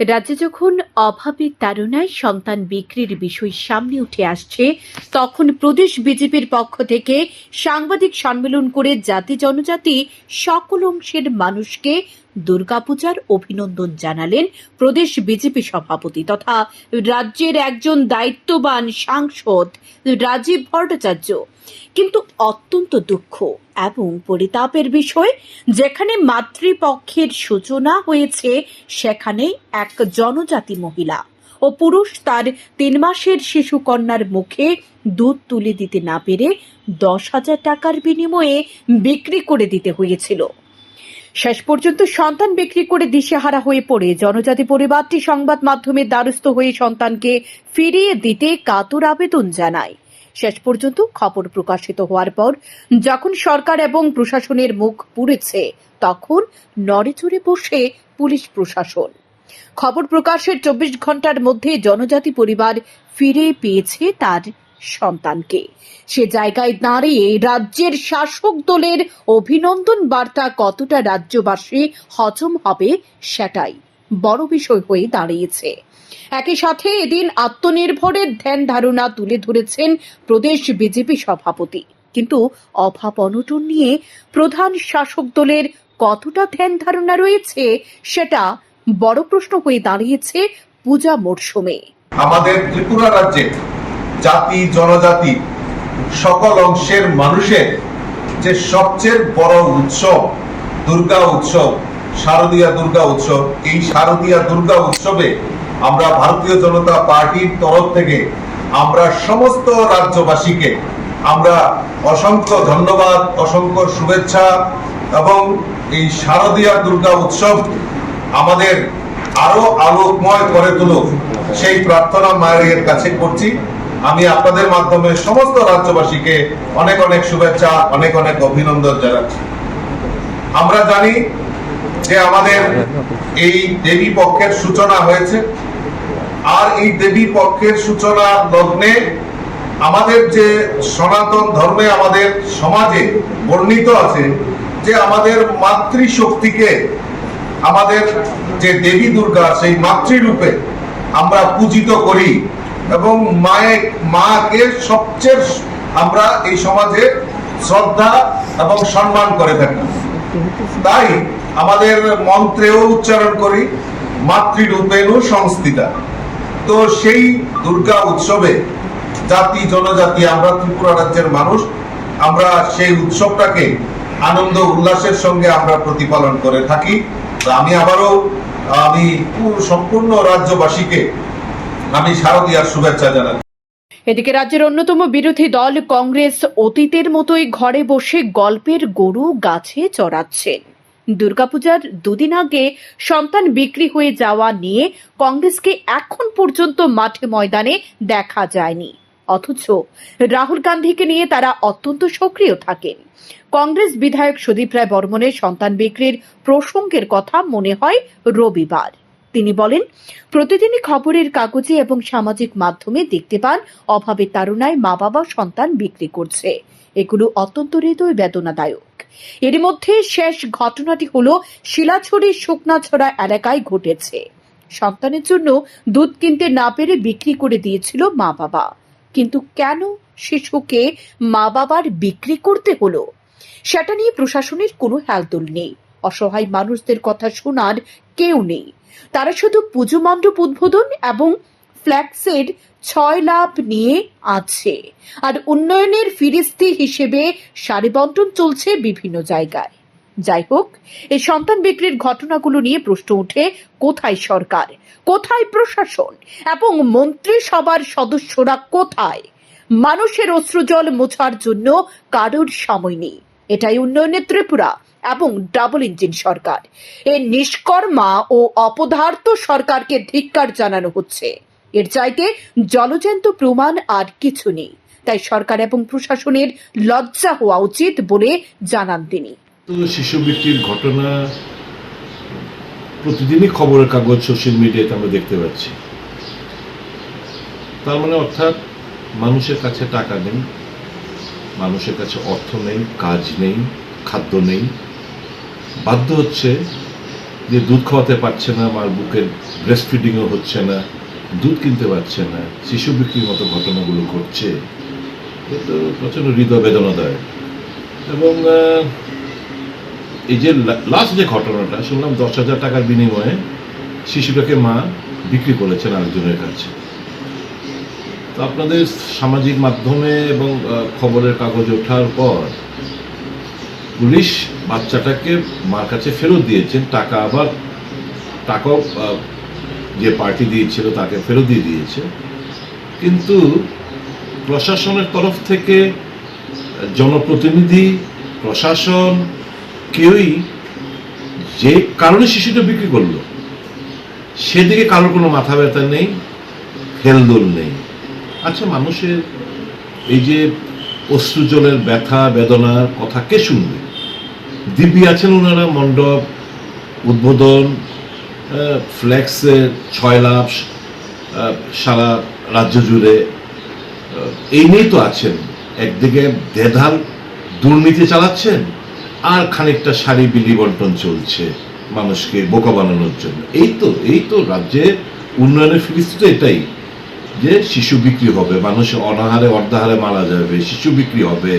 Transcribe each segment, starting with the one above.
রাজ্যে যখন অভাবের তাড়নায় সন্তান বিক্রির বিষয় সামনে উঠে আসছে, তখন প্রদেশ বিজেপির পক্ষ থেকে সাংবাদিক সম্মেলন করে জাতি জনজাতি সকল অংশের মানুষকে দুর্গাপূজার অভিনন্দন জানালেন প্রদেশ বিজেপি সভাপতি তথা রাজ্যের একজন দায়িত্ববান সাংসদ রাজীব ভট্টাচার্য। কিন্তু অত্যন্ত দুঃখ এবং পরিতাপের বিষয়, যেখানে মাতৃপক্ষের সূচনা হয়েছে সেখানে এক জনজাতি মহিলা ও পুরুষ তার তিন মাসের শিশু কন্যার মুখে দুধ তুলে দিতে না পেরে দশ হাজার টাকার বিনিময়ে বিক্রি করে দিতে হয়েছিল। শেষ পর্যন্ত সন্তান বিক্রি করে দিশেহারা হয়ে পড়ে। জনজাতি পরিবারটি সংবাদ মাধ্যমের দ্বারস্থ হয়ে সন্তানকে ফিরিয়ে দিতে কাতর আবেদন জানায়। শেষ পর্যন্ত খবর প্রকাশিত হওয়ার পর যখন সরকার এবং প্রশাসনের মুখ পুড়েছে, তখন নড়েচড়ে বসে পুলিশ প্রশাসন। খবর প্রকাশের চব্বিশ ঘণ্টার মধ্যে জনজাতি পরিবার ফিরে পেয়েছে তার সন্তানকে। সে জায়গায় দাঁড়িয়ে রাজ্যের শাসক দলের অভিনন্দন বার্তা কতটা রাজ্যবাসী হজম হবে সেটাই বড় বিষয় হয়ে দাঁড়িয়েছে। একই সাথে এদিন আত্মনির্ভরের ধ্যান ধারণা তুলে ধরেছেন প্রদেশ বিজেপি সভাপতি। কিন্তু অভাব অনটন নিয়ে প্রধান শাসক দলের কতটা ধ্যান ধারণা রয়েছে, সেটা বড় প্রশ্ন হয়ে দাঁড়িয়েছে পূজা মরশুমে। আমাদের ত্রিপুরা রাজ্যে জাতি, জনজাতি, সকল অংশের মানুষের যে সবচেয়ে বড় উৎসব, দুর্গা উৎসব শারদীয়া দুর্গা উৎসব। এই শারদীয়া দুর্গা উৎসবে আমরা ভারতীয় জনতা পার্টির তরফ থেকে আমরা সমস্ত রাজ্যবাসীকে আমরা অসংখ্য ধন্যবাদ, অসংখ্য শুভেচ্ছা এবং এই শারদীয়া দুর্গা উৎসব আমাদের আরও আলোকময় করে তুলুক, সেই প্রার্থনা মায়ের কাছে করছি। আমি আপনাদের মাধ্যমে সমস্ত রাজ্যবাসীকে অনেক অনেক শুভেচ্ছা, অনেক অনেক অভিনন্দন জানাচ্ছি। আমরা জানি যে আমাদের এই দেবী পক্ষের সূচনা হয়েছে। আর এই দেবী পক্ষের সূচনা লগ্নে আমাদের যে সনাতন ধর্মে আমাদের সমাজে বর্ণিত আছে, যে আমাদের মাতৃশক্তিকে আমাদের যে দেবী দুর্গা সেই মাতৃরূপে আমরা পূজিত করি এবং মায়ের মাকে সবচেয়ে আমরা এই সমাজে শ্রদ্ধা এবং সম্মান করে থাকি। তাই আমাদের মন্ত্রেও উচ্চারণ করি, মাতৃরূপেণু সংস্থিতা। তো সেই দুর্গা উৎসবে জাতি, জনজাতি, আমরা ত্রিপুরা রাজ্যের মানুষ, আমরা সেই উৎসবটাকে আনন্দ উল্লাসের সঙ্গে আমরা প্রতিপালন করে থাকি। আমি আবারও, আমি পুরো সম্পূর্ণ রাজ্যবাসীকে, আমি শারদীয়ার শুভেচ্ছা জানাই এদিকে রাজ্যের অন্যতম বিরোধী দল কংগ্রেস অতীতের মতোই ঘরে বসে গল্পের গরু, গাছে চড়াচ্ছেন দুর্গাপূজার দুদিন আগে সন্তান বিক্রি হয়ে যাওয়া নিয়ে কংগ্রেসকে এখন পর্যন্ত মাঠে ময়দানে দেখা যায়নি। অথচ রাহুল গান্ধীকে নিয়ে তারা অত্যন্ত সক্রিয় থাকেন। কংগ্রেস বিধায়ক সুদীপ রায় বর্মনের সন্তান বিক্রির প্রসঙ্গের কথা মনে হয় রবিবার। তিনি বলেন, প্রতিদিনই খবরের কাগজে এবং সামাজিক মাধ্যমে দেখতে পান অভাবের তাড়নায় মা বাবা সন্তান বিক্রি করছে। এগুলো অত্যন্ত হৃদয় বেদনাদায়ক এর মধ্যে শেষ ঘটনাটি হলো শিলাছড়ি শুকনাছড়া এলাকায় ঘটেছে। সন্তানের জন্য দুধ কিনতে না পেরে বিক্রি করে দিয়েছিল মা বাবা। কিন্তু কেন শিশুকে মা বাবার বিক্রি করতে হলো? সেটা নিয়ে প্রশাসনের কোনো হেলদোল নেই। অসহায় মানুষদের কথা শোনার কেউ নেই। তারা শুধু পুজো মণ্ডপ উদ্বোধন এবং ফ্ল্যাক্সের ছয় লাভ নিয়ে আছে। আর উন্নয়নের ফিরিস্তি হিসেবে সারি বন্টন চলছে বিভিন্ন জায়গায়। যাই হোক, এই সন্তান বিক্রির ঘটনাগুলো নিয়ে প্রশ্ন উঠে কোথায় সরকার? কোথায় প্রশাসন? এবং মন্ত্রিসভার সদস্যরা কোথায়? মানুষের অশ্রুজল মোছার জন্য কারোর সময় নেই। এটাই উন্নয়নের ত্রিপুরা এবং ডাবল ইঞ্জিন সরকার। এর নিষ্কর্মা ও অপদার্থ সরকারকে ধিক্কার জানানো হচ্ছে। এর চাইতে জলজ্যান্ত প্রমাণ আর কিছু নেই। তাই সরকার এবং প্রশাসনের লজ্জা হওয়া উচিত বলে জানান তিনি। তো শিশু বিক্রির ঘটনা প্রতিদিনই খবরের কাগজ সোশ্যাল মিডিয়াতে আমরা দেখতে পাচ্ছি। তার মানে অর্থাৎ মানুষের কাছে টাকা নেই, মানুষের কাছে অর্থ নেই, কাজ নেই, খাদ্য নেই। বাধ্য হচ্ছে যে দুধ খাওয়াতে পারছে না আমার বুকের ব্রেস্ট ফিডিংও হচ্ছে না। দুধ কিনতে পারছে না, শিশু বিক্রির মতো ঘটনাগুলো ঘটছে। এ তো প্রচণ্ড হৃদয় বেদনাদায়ক এবং এই যে লাস্ট যে ঘটনাটা, শুনলাম দশ হাজার টাকার বিনিময়ে শিশুটাকে মা বিক্রি করেছেন আরেকজনের কাছে। তো আপনাদের সামাজিক মাধ্যমে এবং খবরের কাগজ ওঠার পর পুলিশ বাচ্চাটাকে মার কাছে ফেরত দিয়েছেন, টাকা আবার, টাকাও যে পার্টি দিয়েছিল তাকে ফেরত দিয়ে দিয়েছে। কিন্তু প্রশাসনের তরফ থেকে জনপ্রতিনিধি, প্রশাসন কেউই যে কারণে শিশুটা বিক্রি করল, সেদিকে কারোর কোনো মাথা ব্যথা নেই হেলদোল নেই। আচ্ছা মানুষের এই যে অশ্রুজলের ব্যথা বেদনার কথা কে শুনবে? দিব্যি আছেন ওনারা মণ্ডপ, উদ্বোধন আহ, ফ্লেক্সের ছয় লাভ সারা রাজ্য জুড়ে এই নিয়েই তো আছেন। একদিকে দেধার দুর্নীতি চালাচ্ছেন আর খানিকটা শাড়ি বিলি বন্টন চলছে মানুষকে বোকা বানানোর জন্য। এই তো এই তো রাজ্যের উন্নয়নের ফিরিস্তি তো এটাই যে শিশু বিক্রি হবে মানুষ অনাহারে অর্ধাহারে মারা যাবে শিশু বিক্রি হবে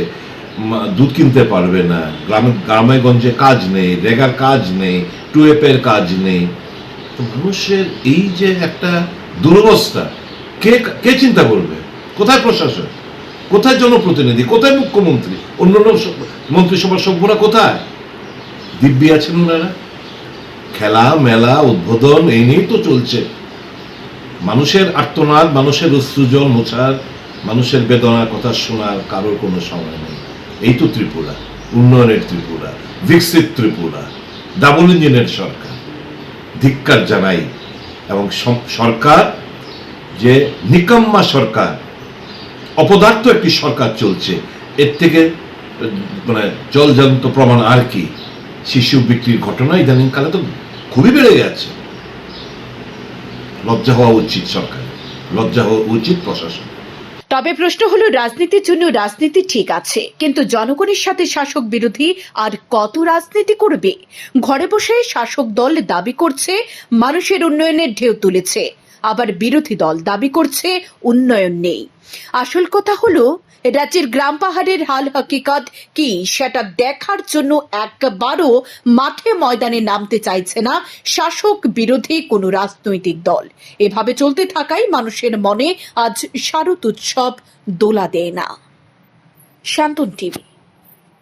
দুধ কিনতে পারবে না গ্রামে গ্রামে গঞ্জে কাজ নেই রেগার কাজ নেই টুয়েপের কাজ নেই। তো মানুষের এই যে একটা দুরবস্থা, কে কে চিন্তা করবে? কোথায় প্রশাসন? কোথায় জনপ্রতিনিধি? কোথায় মুখ্যমন্ত্রী? অন্যান্য মন্ত্রিসভার সভ্যরা কোথায়? দিব্যি আছেন ওনারা। খেলা, মেলা, উদ্বোধন, এই নিয়েই তো চলছে। মানুষের আর্তনাদ, মানুষের অশ্রুজল মোছার, মানুষের বেদনার কথা শোনার কারোর কোনো সময় নেই। এই তো ত্রিপুরা, উন্নয়নের ত্রিপুরা, বিকশিত ত্রিপুরা, ডাবল ইঞ্জিনের সরকার। ধিক্কার জানাই এবং সরকার যে নিকাম্মা সরকার, অপদার্থ একটি সরকার চলছে, এর থেকে মানে জলজান্ত প্রমাণ আর কি, শিশু বিক্রির ঘটনা ইদানিং কালে তো খুবই বেড়ে গেছে। লজ্জা হওয়া উচিত সরকার, লজ্জা হওয়া উচিত প্রশাসন। তবে প্রশ্ন হলো, রাজনীতির জন্য রাজনীতি ঠিক আছে, কিন্তু জনগণের সাথে শাসক বিরোধী আর কত রাজনীতি করবে? ঘরে বসে শাসক দল দাবি করছে, মানুষের উন্নয়নের ঢেউ তুলেছে। আবার বিরোধী দল দাবি করছে উন্নয়ন নেই। আসল কথা হলো, রাজ্যের গ্রাম পাহাড়ের হাল হাকিকত কি সেটা দেখার জন্য একবারও মাঠে ময়দানে নামতে চাইছে না শাসক বিরোধী কোনো রাজনৈতিক দল। এভাবে চলতে থাকাই মানুষের মনে আজ শারদ উৎসব দোলা দেয় না। শান্তন টিভি।